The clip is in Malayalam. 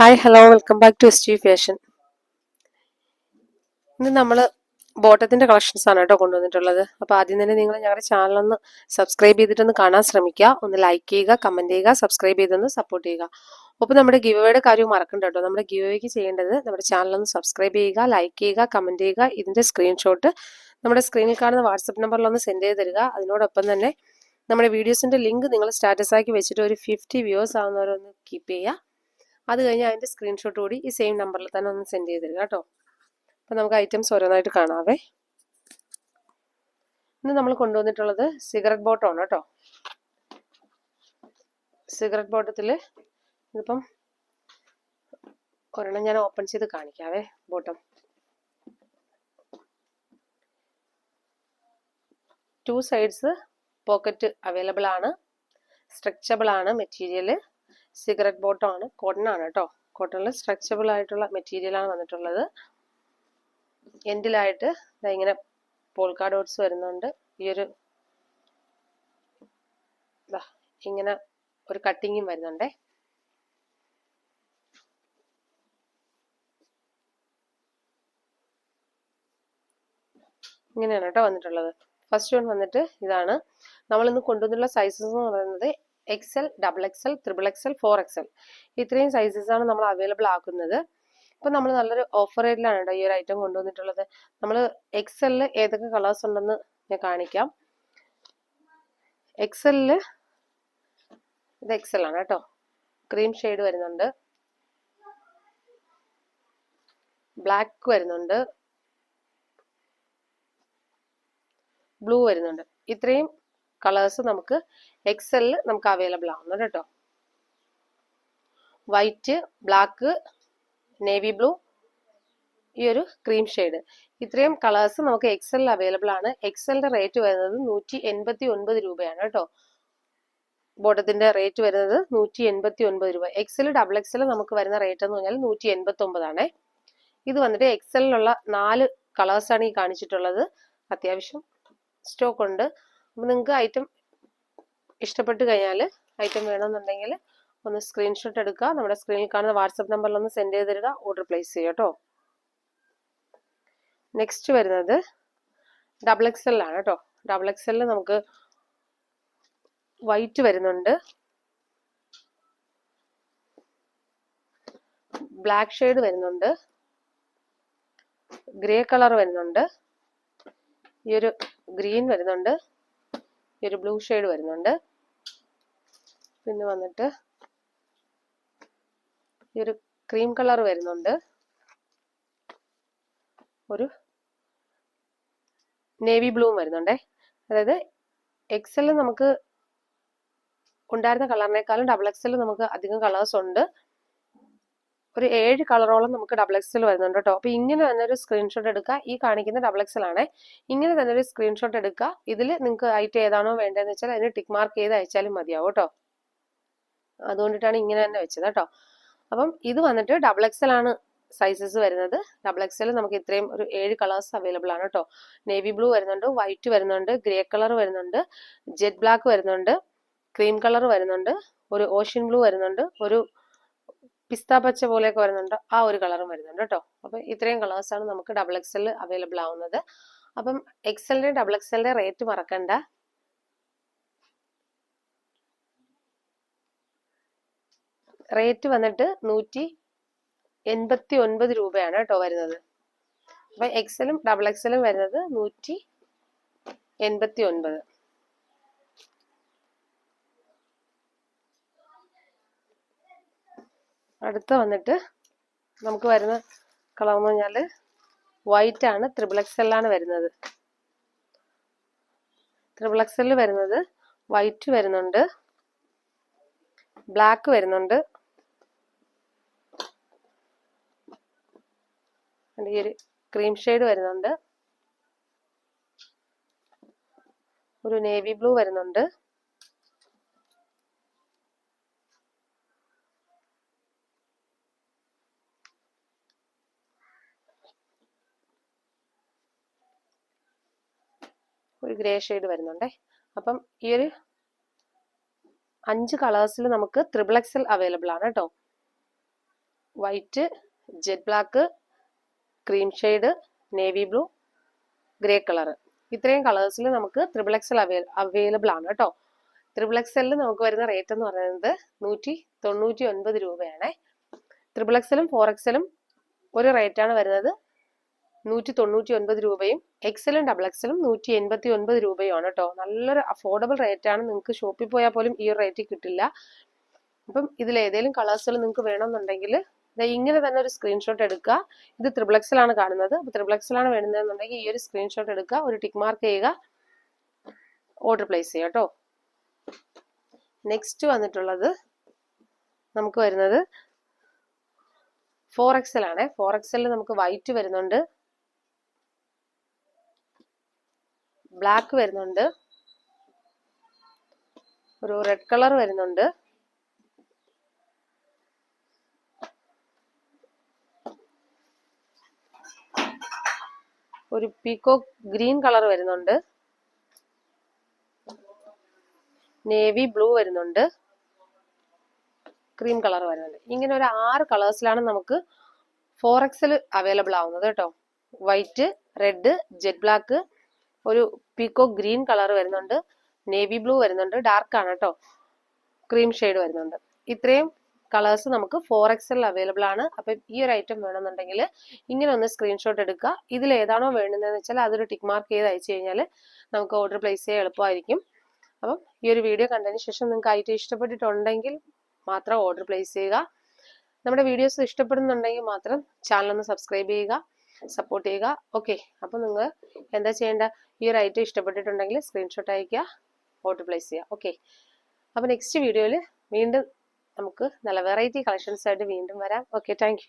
Hi hello welcome back to S T fashion ഇന്ന് നമ്മൾ ബോട്ടത്തിന്റെ കളക്ഷൻസ് ആണ് കേട്ടോ കൊണ്ടുവന്നിട്ടുള്ളത്. അപ്പോൾ ആദ്യം തന്നെ നിങ്ങൾ ഞങ്ങളുടെ ചാനലൊന്ന് സബ്സ്ക്രൈബ് ചെയ്തിട്ടൊന്ന് കാണാൻ ശ്രമിക്കുക. ഒന്ന് ലൈക്ക് ചെയ്യുക കമന്റ് ചെയ്യുക സബ്സ്ക്രൈബ് ചെയ്തൊന്ന് സപ്പോർട്ട് ചെയ്യുക. അപ്പോൾ നമ്മുടെ ഗിവയുടെ കാര്യം മറക്കണ്ട കേട്ടോ. നമ്മുടെ ഗിവയ്ക്ക് ചെയ്യേണ്ടത് നമ്മുടെ ചാനലൊന്ന് സബ്സ്ക്രൈബ് ചെയ്യുക ലൈക്ക് ചെയ്യുക കമന്റ് ചെയ്യുക ഇതിന്റെ സ്ക്രീൻഷോട്ട് നമ്മുടെ സ്ക്രീനിൽ കാണുന്ന വാട്സപ്പ് നമ്പറിലൊന്ന് സെൻഡ് ചെയ്ത് തരിക. അതിനോടൊപ്പം തന്നെ നമ്മുടെ വീഡിയോസിന്റെ ലിങ്ക് നിങ്ങൾ സ്റ്റാറ്റസ് ആക്കി വെച്ചിട്ട് ഒരു ഫിഫ്റ്റി വ്യൂവേഴ്സ് ആവുന്നവരൊന്ന് കീപ്പ് ചെയ്യുക. അത് കഴിഞ്ഞ് അതിന്റെ സ്ക്രീൻഷോട്ട് കൂടി ഈ സെയിം നമ്പറിൽ തന്നെ ഒന്ന് സെൻഡ് ചെയ്ത് തരിക കേട്ടോ. അപ്പം നമുക്ക് ഐറ്റംസ് ഓരോന്നായിട്ട് കാണാവേ. ഇന്ന് നമ്മൾ കൊണ്ടുവന്നിട്ടുള്ളത് സിഗരറ്റ് ബോട്ടമാണ് കേട്ടോ. സിഗരറ്റ് ബോട്ടത്തിൽ ഇതിപ്പം ഒരെണ്ണം ഞാൻ ഓപ്പൺ ചെയ്ത് കാണിക്കാവേ bottom two sides pocket available ആണ്. സ്ട്രെച്ചബിൾ ആണ് മെറ്റീരിയൽ സിഗരറ്റ് ബോട്ടമാണ് കോട്ടൺ ആണ് കേട്ടോ. കോട്ടണിൽ സ്ട്രെച്ചബിൾ ആയിട്ടുള്ള മെറ്റീരിയലാണ് വന്നിട്ടുള്ളത്. എൻഡിലായിട്ട് ഇങ്ങനെ പോൾക്കാ ഡോട്ട്സ് വരുന്നുണ്ട്. ഈ ഒരു ഇങ്ങനെ ഒരു കട്ടിങ്ങും വരുന്നുണ്ടേ. ഇങ്ങനെയാണ് കേട്ടോ വന്നിട്ടുള്ളത്. ഫസ്റ്റ് വൺ വന്നിട്ട് ഇതാണ്. നമ്മൾ ഇന്ന് കൊണ്ടുവന്നുള്ള സൈസസ് എന്ന് പറയുന്നത് XL double XL triple XL four XL ഇത്രയും സൈസസ് ആണ് നമ്മൾ അവൈലബിൾ ആക്കുന്നത്. ഇപ്പൊ നമ്മൾ നല്ലൊരു ഓഫർ റേറ്റിലാണ് കേട്ടോ ഈ ഒരു ഐറ്റം കൊണ്ടുവന്നിട്ടുള്ളത്. നമ്മൾ എക്സലിൽ ഏതൊക്കെ കളേഴ്സ് ഉണ്ടെന്ന് ഞാൻ കാണിക്കാം. എക്സലിൽ ഇത് എക്സൽ ആണ് കേട്ടോ. ക്രീം ഷെയ്ഡ് വരുന്നുണ്ട്. ബ്ലാക്ക് വരുന്നുണ്ട്. ബ്ലൂ വരുന്നുണ്ട്. ഇത്രയും കളേഴ്സ് നമുക്ക് എക്സലിൽ നമുക്ക് അവൈലബിൾ ആവുന്നു കേട്ടോ വൈറ്റ് ബ്ലാക്ക് നേവി ബ്ലൂ ഈ ഒരു ക്രീം ഷെയ്ഡ് ഇത്രയും കളേഴ്സ് നമുക്ക് എക്സലിൽ അവൈലബിൾ ആണ്. എക്സലിന്റെ റേറ്റ് വരുന്നത് നൂറ്റി എൺപത്തി ഒൻപത് രൂപയാണ് കേട്ടോ ബോട്ടത്തിന്റെ റേറ്റ് വരുന്നത് നൂറ്റി എൺപത്തി ഒൻപത് രൂപ എക്സൽ ഡബിൾ എക്സൽ നമുക്ക് വരുന്ന റേറ്റ് എന്ന് പറഞ്ഞാൽ നൂറ്റി എൺപത്തി ഒമ്പതാണേ ഇത് വന്നിട്ട് എക്സലിലുള്ള നാല് കളേഴ്സാണ് ഈ കാണിച്ചിട്ടുള്ളത്. അത്യാവശ്യം സ്റ്റോക്ക് ഉണ്ട്. അപ്പം നിങ്ങൾക്ക് ഐറ്റം ഇഷ്ടപ്പെട്ട് കഴിഞ്ഞാൽ ഐറ്റം വേണമെന്നുണ്ടെങ്കിൽ ഒന്ന് സ്ക്രീൻഷോട്ട് എടുക്കുക. നമ്മുടെ സ്ക്രീനിൽ കാണുന്ന വാട്സപ്പ് നമ്പറിൽ ഒന്ന് സെൻഡ് ചെയ്ത് തരിക ഓർഡർ പ്ലേസ് ചെയ്യുക കേട്ടോ നെക്സ്റ്റ് വരുന്നത് ഡബിൾ എക്സ് എല്ലാണ് കേട്ടോ ഡബിൾ എക്സ് എല്ലിൽ നമുക്ക് വൈറ്റ് വരുന്നുണ്ട്. ബ്ലാക്ക് ഷെയ്ഡ് വരുന്നുണ്ട്. ഗ്രേ കളർ വരുന്നുണ്ട്. ഈ ഒരു ഗ്രീൻ വരുന്നുണ്ട്. ഈ ഒരു ബ്ലൂ ഷെയ്ഡ് വരുന്നുണ്ട്. പിന്നെ വന്നിട്ട് ഈ ഒരു ക്രീം കളർ വരുന്നുണ്ട്. ഒരു നേവി ബ്ലൂവും വരുന്നുണ്ടേ. അതായത് എക്സൽ നമുക്ക് ഉണ്ടായിരുന്ന കളറിനേക്കാളും ഡബിൾ എക്സൽ നമുക്ക് അധികം കളേഴ്സ് ഉണ്ട്. ഒരു ഏഴ് കളറോളം നമുക്ക് ഡബിൾ എക്സൽ വരുന്നുണ്ട് കേട്ടോ. അപ്പൊ ഇങ്ങനെ തന്നെ ഒരു സ്ക്രീൻഷോട്ട് എടുക്കുക. ഈ കാണിക്കുന്ന ഡബിൾ എക്സൽ ആണ് ഇങ്ങനെ തന്നെ ഒരു സ്ക്രീൻഷോട്ട് എടുക്കുക. ഇതിൽ നിങ്ങൾക്ക് ഐറ്റം ഏതാണോ വേണ്ടതെന്ന് വെച്ചാൽ അതിന് ടിക്ക് മാർക്ക് ചെയ്ത് അയച്ചാലും മതിയാവും കേട്ടോ. അതുകൊണ്ടിട്ടാണ് ഇങ്ങനെ തന്നെ വെച്ചത് കേട്ടോ. അപ്പം ഇത് വന്നിട്ട് ഡബിൾ എക്സൽ ആണ് സൈസസ് വരുന്നത്. ഡബിൾ എക്സൽ നമുക്ക് ഇത്രയും ഒരു ഏഴ് കളേഴ്സ് അവൈലബിൾ ആണ് കേട്ടോ. നേവി ബ്ലൂ വരുന്നുണ്ട് വൈറ്റ് വരുന്നുണ്ട് ഗ്രേ കളർ വരുന്നുണ്ട് ജെറ്റ് ബ്ലാക്ക് വരുന്നുണ്ട് ക്രീം കളർ വരുന്നുണ്ട് ഒരു ഓഷ്യൻ ബ്ലൂ വരുന്നുണ്ട് ഒരു പിസ്ത പച്ച പോലെയൊക്കെ വരുന്നുണ്ട്. ആ ഒരു കളറും വരുന്നുണ്ട് കേട്ടോ. അപ്പൊ ഇത്രയും കളേഴ്സ് ആണ് നമുക്ക് ഡബിൾ എക്സൽ അവൈലബിൾ ആവുന്നത്. അപ്പം എക്സലിന്റെ ഡബിൾ എക്സലിന്റെ റേറ്റ് മറക്കണ്ട. റേറ്റ് വന്നിട്ട് നൂറ്റി എൺപത്തി ഒൻപത് രൂപയാണ് കേട്ടോ വരുന്നത്. അപ്പൊ എക്സലും ഡബിൾ എക്സലും വരുന്നത് നൂറ്റി എൺപത്തി ഒൻപത് അടുത്ത വന്നിട്ട് നമുക്ക് വരുന്ന കളർ എന്ന് പറഞ്ഞാൽ വൈറ്റ് ആണ് ത്രിബിൾ ആണ് വരുന്നത്. ത്രിബിൾ വരുന്നത് വൈറ്റ് വരുന്നുണ്ട് ബ്ലാക്ക് വരുന്നുണ്ട്. ഈ ഒരു ക്രീം ഷെയ്ഡ് വരുന്നുണ്ട്. ഒരു നേവി ബ്ലൂ വരുന്നുണ്ട്. ഒരു ഗ്രേ ഷെയ്ഡ് വരുന്നുണ്ടേ. അപ്പം ഈ ഒരു അഞ്ച് കളേഴ്സിൽ നമുക്ക് ത്രിബിൾ എക്സൽ അവൈലബിൾ ആണ് കേട്ടോ white jet black cream shade navy blue grey colour ഇത്രയും കളേഴ്സിൽ നമുക്ക് ത്രിബിൾ എക്സൽ അവൈലബിൾ ആണ് കേട്ടോ ത്രിബിൾ എക്സലിൽ നമുക്ക് വരുന്ന റേറ്റ് എന്ന് പറയുന്നത് നൂറ്റി തൊണ്ണൂറ്റി ഒൻപത് രൂപയാണ് ത്രിബിൾ എക്സലും ഫോർ എക്സലും ഒരു റേറ്റാണ് വരുന്നത് നൂറ്റി തൊണ്ണൂറ്റി ഒൻപത് രൂപയും എക്സലും ഡബിൾ എക്സലും നൂറ്റി എൺപത്തി ഒൻപത് രൂപയുമാണ് കേട്ടോ നല്ലൊരു അഫോർഡബിൾ റേറ്റാണ് നിങ്ങൾക്ക് ഷോപ്പിൽ പോയാൽ പോലും ഈ റേറ്റിൽ കിട്ടില്ല. അപ്പം ഇതിൽ ഏതെങ്കിലും കളേഴ്സുകൾ നിങ്ങൾക്ക് വേണമെന്നുണ്ടെങ്കിൽ ഇങ്ങനെ തന്നെ ഒരു സ്ക്രീൻഷോട്ട് എടുക്കുക. ഇത് ത്രിബിൾ എക്സലാണ് കാണുന്നത്. അപ്പോൾ ത്രിബിൾ എക്സലാണ് വേണ്ടതെന്നുണ്ടെങ്കിൽ ഈ ഒരു സ്ക്രീൻഷോട്ട് എടുക്കുക. ഒരു ടിക്ക് മാർക്ക് ചെയ്യുക. ഓർഡർ പ്ലേസ് ചെയ്യുക കേട്ടോ നെക്സ്റ്റ് വന്നിട്ടുള്ളത് നമുക്ക് വരുന്നത് ഫോർ എക്സൽ ആണ് ഫോർ എക്സലിൽ നമുക്ക് വൈറ്റ് വരുന്നുണ്ട്. ബ്ലാക്ക് വരുന്നുണ്ട്. ഒരു റെഡ് കളർ വരുന്നുണ്ട്. ഒരു പീക്കോ ഗ്രീൻ കളർ വരുന്നുണ്ട്. നേവി ബ്ലൂ വരുന്നുണ്ട്. ക്രീം കളർ വരുന്നുണ്ട്. ഇങ്ങനെ ഒരു ആറ് കളേഴ്സിലാണ് നമുക്ക് ഫോർ എക്സൽ അവൈലബിൾ ആവുന്നത് കേട്ടോ. വൈറ്റ് റെഡ് ജെറ്റ് ബ്ലാക്ക് ഒരു പീക്കോ ഗ്രീൻ കളർ വരുന്നുണ്ട്. നേവി ബ്ലൂ വരുന്നുണ്ട്. ഡാർക്ക് ആണ് കേട്ടോ. ക്രീം ഷെയ്ഡ് വരുന്നുണ്ട്. ഇത്രയും കളേഴ്സ് നമുക്ക് ഫോർ എക്സൽ അവൈലബിൾ ആണ്. അപ്പം ഈ ഒരു ഐറ്റം വേണമെന്നുണ്ടെങ്കിൽ ഇങ്ങനെ ഒന്ന് സ്ക്രീൻഷോട്ട് എടുക്കുക. ഇതിൽ ഏതാണോ വേണ്ടതെന്ന് വെച്ചാൽ അതൊരു ടിക്ക് മാർക്ക് ചെയ്ത് അയച്ചു കഴിഞ്ഞാൽ നമുക്ക് ഓർഡർ പ്ലേസ് ചെയ്യാൻ എളുപ്പമായിരിക്കും. അപ്പം ഈ ഒരു വീഡിയോ കണ്ടതിന് ശേഷം നിങ്ങൾക്ക് ഐറ്റം ഇഷ്ടപ്പെട്ടിട്ടുണ്ടെങ്കിൽ മാത്രം ഓർഡർ പ്ലേസ് ചെയ്യുക. നമ്മുടെ വീഡിയോസ് ഇഷ്ടപ്പെടുന്നുണ്ടെങ്കിൽ മാത്രം ചാനൽ ഒന്ന് സബ്സ്ക്രൈബ് ചെയ്യുക. സപ്പോർട്ട് ചെയ്യുക. ഓക്കെ അപ്പോൾ നിങ്ങൾ എന്താ ചെയ്യേണ്ട? ഈ ഒരു ഐറ്റം ഇഷ്ടപ്പെട്ടിട്ടുണ്ടെങ്കിൽ സ്ക്രീൻഷോട്ട് അയക്കുക ഓർഡർ പ്ലേസ് ചെയ്യുക. ഓക്കെ അപ്പോൾ നെക്സ്റ്റ് വീഡിയോയിൽ വീണ്ടും നമുക്ക് നല്ല വെറൈറ്റി കളക്ഷൻസ് ആയിട്ട് വീണ്ടും വരാം. Okay thank